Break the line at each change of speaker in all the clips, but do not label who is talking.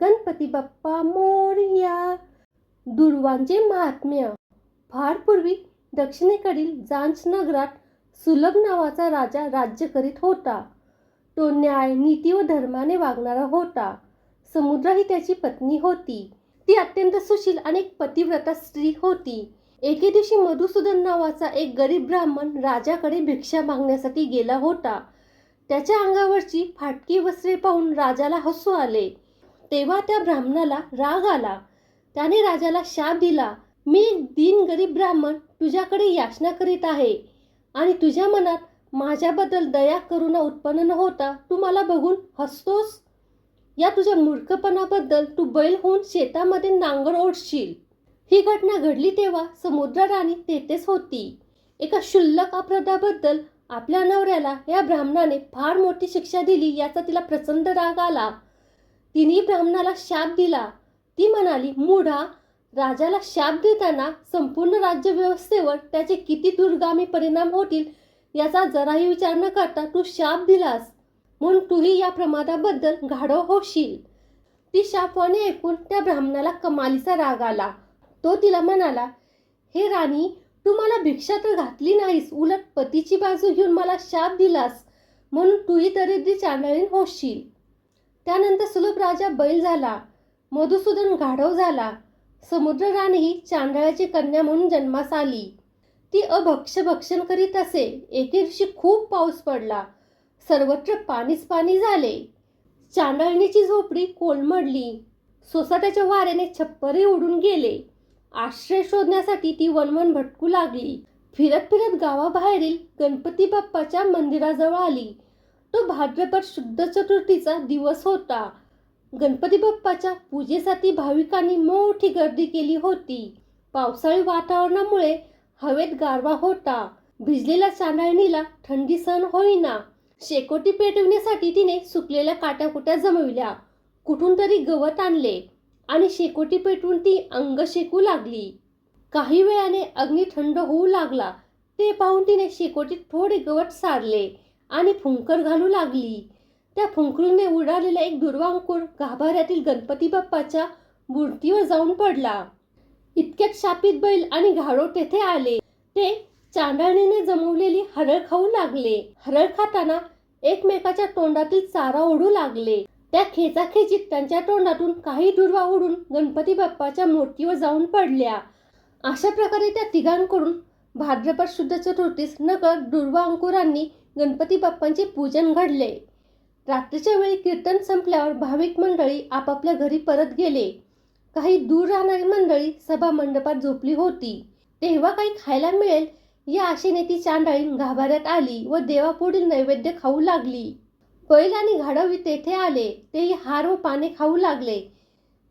गणपती बाप्पा मोरया. दुर्वांचे महात्म्य. फार पूर्वी दक्षिणेकडील जांच नगरात सुलभ नावाचा राजा राज्य करीत होता. तो न्याय नीती व धर्माने वागणारा होता. समुद्रा ही त्याची पत्नी होती. ती अत्यंत सुशील आणि एक पतिव्रता स्त्री होती. एके दिवशी मधुसूदन नावाचा एक गरीब ब्राह्मण राजाकडे भिक्षा मागण्यासाठी गेला होता. त्याच्या अंगावरची फाटकी वस्त्रे पाहून राजाला हसू आले. तेव्हा त्या ब्राह्मणाला राग आला. त्याने राजाला शाप दिला मी एक दीन गरीब ब्राह्मण तुझ्याकडे याचना करीत आहे आणि तुझ्या मनात माझ्याबद्दल दया करुणा उत्पन्न न होता तू मला बघून हसतोस? या तुझ्या मूर्खपणाबद्दल तू बैल होऊन शेतामध्ये नांगर ओढशील. ही घटना घडली तेव्हा समुद्र राणी तेथेच होती. एका क्षुल्लक अपराधाबद्दल आपल्या नवऱ्याला या ब्राह्मणाने फार मोठी शिक्षा दिली याचा तिला प्रचंड राग आला. तिने ब्राह्मणाला शाप दिला. ती म्हणाली मूढा राजाला शाप देताना संपूर्ण राज्यव्यवस्थेवर त्याचे किती दुर्गामी परिणाम होतील याचा जराही विचार न करता तू शाप दिलास. म्हणून तूही या प्रमादाबद्दल गाढव होशील. ती शापवाने ऐकून त्या ब्राह्मणाला कमालीचा राग आला. तो तिला म्हणाला हे राणी तू मला भिक्षा तर घातली नाहीस उलट पतीची बाजू घेऊन मला शाप दिलास. म्हणून तूही दरिद्री चांदळीन होशील. त्यानंतर सुलभ राजा बैल झाला मधुसूदन गाढव झाला समुद्र राणी ही चांदळाची कन्या म्हणून जन्मास आली. ती अभक्ष भक्षण करीत असे एके दिवशी खूप पाऊस पडला सर्वत्र पाणीच पाणी झाले. चांदळणीची झोपडी कोलमडली सोसाट्याच्या वाऱ्याने छप्परे उडून गेले. आश्रय शोधण्यासाठी ती वनवन भटकू लागली. फिरत फिरत गावाबाहेरील गणपती बाप्पाच्या मंदिराजवळ आली. तो भाद्रपद शुद्ध चतुर्थीचा दिवस होता. गणपती बाप्पाच्या पूजेसाठी भाविकांनी मोठी गर्दी केली होती. पावसाळी वातावरणामुळे हवेत गारवा होता. भिजलेल्या चांदणीला थंडी सण होईना. शेकोटी पेटविण्यासाठी तिने सुकलेल्या काट्याकुट्या जमविल्या. कुठून तरी गवत आणले आणि शेकोटी पेटवून ती अंग शेकू लागली. काही वेळाने अग्नी थंड होऊ लागला. ते पाहून तिने शेकोटीत थोडे गवत सारले. आणि फुंकर घालू लागली. त्या फुंकरूने उडालेला एक दुर्वांकूर गाभाऱ्यातील गणपती बाप्पाच्या मूर्तीवर जाऊन पडला. इतक्यात शापित बैल आणि घाडो तेथे आले. ते चांदणीने जमवलेली हरळ खाऊ लागले. हरळ खाताना एकमेकाच्या तोंडातील चारा ओढू लागले. त्या खेचाखेचीत त्यांच्या तोंडातून काही दुर्वा उडून गणपती बाप्पाच्या मूर्तीवर जाऊन पडल्या. अशा प्रकारे त्या तिघांकडून भाद्रपद शुद्ध चतुर्थीस नगर दुर्वा अंकुरांनी गणपती बाप्पांचे पूजन घडले. रात्रीच्या वेळी कीर्तन संपल्यावर भाविक मंडळी आपापल्या घरी परत गेले. काही दूर राहणारी मंडळी सभा मंडपात झोपली होती. तेव्हा काही खायला मिळेल या आशेने ती चांडाळी गाभाऱ्यात आली व देवापुढील नैवेद्य खाऊ लागली. बैल आणि घाडवी तेथे आले तेही हार व पाने खाऊ लागले.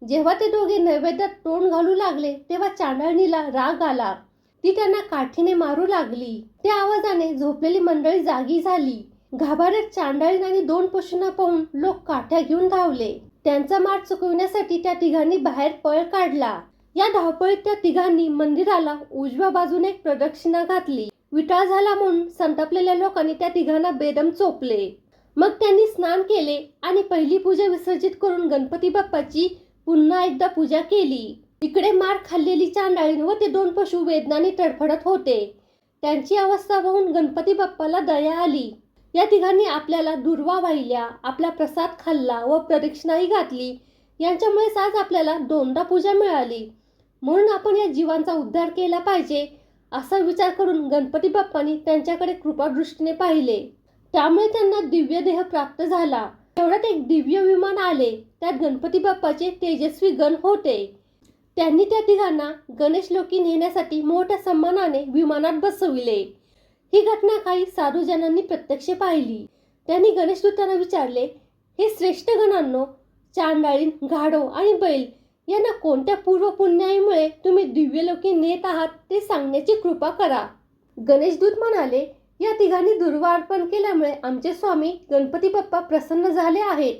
जेव्हा ते दोघे नैवेद्यात तोंड घालू लागले तेव्हा चांडाळणीला राग आला. ती त्यांना काठीने मारू लागली. त्या आवाजाने झोपलेली मंडळी जागी झाली. घाबरत चांडाळीन आणि दोन पशूंना पाहून लोक काठ्या घेऊन धावले. त्यांचा मार चुकविण्यासाठी त्या तिघांनी बाहेर पळ काढला. या धावपळीत त्या तिघांनी मंदिराला उजव्या बाजूने एक प्रदक्षिणा घातली. विटाळ झाला म्हणून संतापलेल्या लोकांनी त्या तिघांना बेदम चोपले. मग त्यांनी स्नान केले आणि पहिली पूजा विसर्जित करून गणपती बाप्पाची पुन्हा एकदा पूजा केली. इकडे मार खाल्लेली चांडाळीन व ते दोन पशु वेदनाने तडफडत होते. त्यांची अवस्था पाहून गणपती बाप्पाला दया आली. या तिघांनी आपल्याला दुर्वा वाहिल्या आपला प्रसाद खाल्ला व प्रदक्षिणाही घातली. यांच्यामुळेच आज आपल्याला दोनदा पूजा मिळाली. म्हणून आपण या जीवांचा उद्धार केला पाहिजे असा विचार करून गणपती बाप्पांनी त्यांच्याकडे कृपादृष्टीने पाहिले. त्यामुळे त्यांना दिव्य देह प्राप्त झाला. तेवढ्यात एक दिव्य विमान आले. त्यात गणपती बाप्पाचे तेजस्वी गण होते. त्यांनी त्या तिघांना गणेश लोकी नेण्यासाठी मोठ्या सन्मानाने विमानात बसविले. ही घटना काही साधूजनांनी प्रत्यक्ष पाहिली. त्यांनी गणेशदूतांना विचारले हे श्रेष्ठ गणांनो चांडाळीन घाडो आणि बैल यांना कोणत्या पूर्व पुण्याईमुळे तुम्ही दिव्यलोकी नेत आहात ते सांगण्याची कृपा करा. गणेशदूत म्हणाले या तिघांनी दुर्वार्पण केल्यामुळे आमचे स्वामी गणपती बाप्पा प्रसन्न झाले आहेत.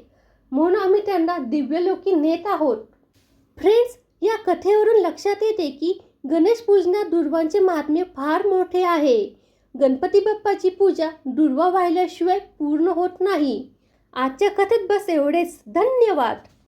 म्हणून आम्ही त्यांना दिव्यलोकी नेत आहोत. फ्रेंड्स या कथेवरून लक्षात येते की गणेश पूजनात दुर्वांचे महात्म्य फार मोठे आहे. गणपती बाप्पाची पूजा दुर्वा वाहिल्याशिवाय पूर्ण होत नाही. आजच्या कथेत बस एवढेच. धन्यवाद.